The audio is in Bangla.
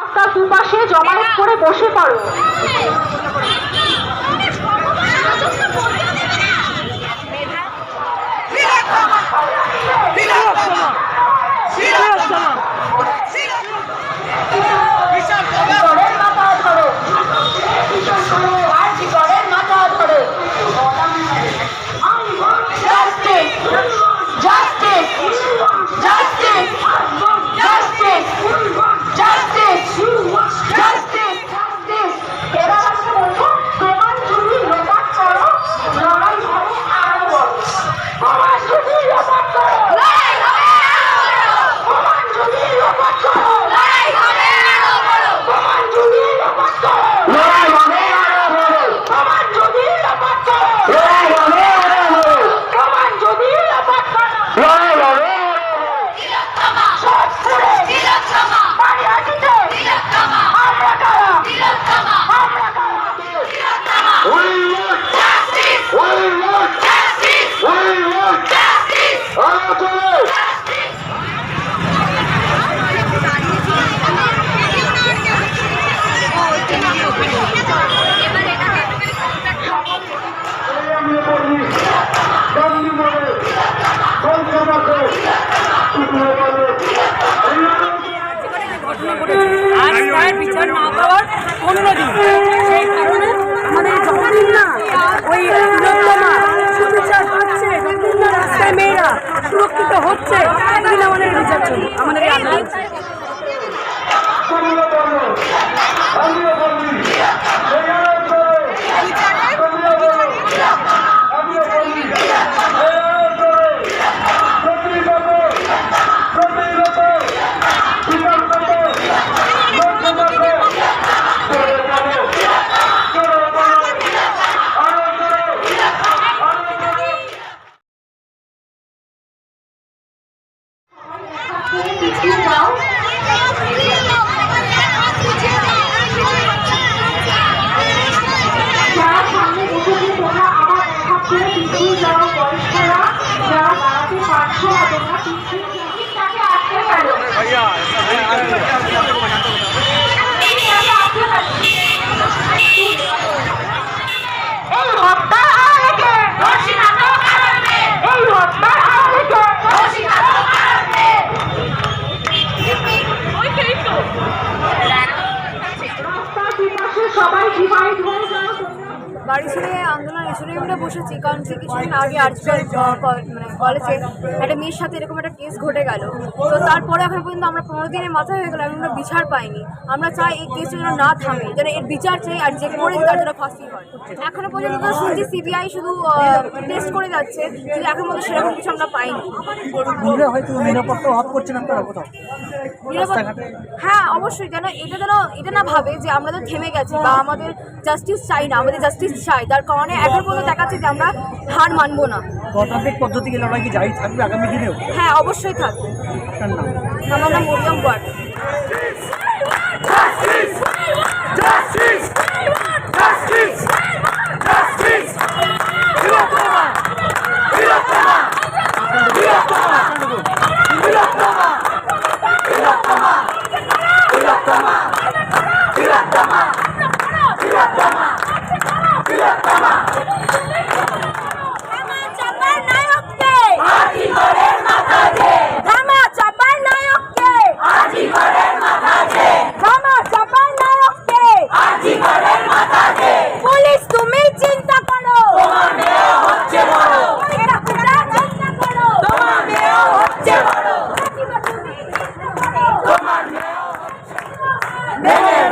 রাস্তার দুপাশে জমায়েত করে বসে পড়ো জীবনের মাথা ধরো আর জীবনের মাথা ধরো Justice! Justice! Justice! Justice! Justice! Justice! Justice! এবার আসলে বলব, প্রমাণ যদি লোপাট করো, লড়াই হবে আরও বড়। প্রমাণ যদি লোপাট করো, প্রমাণ যদি লোপাট করো, প্রমাণ যদি লোপাট করো, প্রমাণ যদি লোপাট করো, প্রমাণ যদি লোপাট করো, সোদপুরে, বাড়িয়াটিতে, আমরা কারা? আমরা কারা? আজ তার বিচার না পাওয়ার পনেরো দিন সেই কারণে I'm ছেড়ে আন্দোলন এসে আমরা বসেছি, কারণ যে কিছুদিন আগে আর্টসের মানে কলেজে একটা মেয়ের সাথে এরকম একটা কেস ঘটে গেল। তো তারপরে এখন পর্যন্ত আমরা পনেরো দিনের মাথায় হয়ে গেল আমরা বিচার পাইনি। আমরা চাই এই কেস যেন না থামে, যেন এর বিচার চাই আর যে করে তার জন্য ফাঁসি হয়। এখনও পর্যন্ত তো শুনছি সিবিআই শুধু টেস্ট করে যাচ্ছে, কিন্তু এখন পর্যন্ত সেরকম কিছু আমরা পাইনি। হয়তো নিরাপত্তা অভাব করছেন আপনারা কোথাও? হ্যাঁ অবশ্যই। কেন এটা যেন এটা না ভাবে যে আমরা তো থেমে গেছি বা আমাদের জাস্টিস চাই না আমাদের জাস্টিস চাই। তার কারণে এখন পর্যন্ত দেখাচ্ছে যে আমরা হার মানবো না। গণতান্ত্রিক পদ্ধতি লড়াই কি যাই থাকবে আগামী দিনেও? হ্যাঁ অবশ্যই থাকবে আমার নাম মরিয়ম চাপার Menem!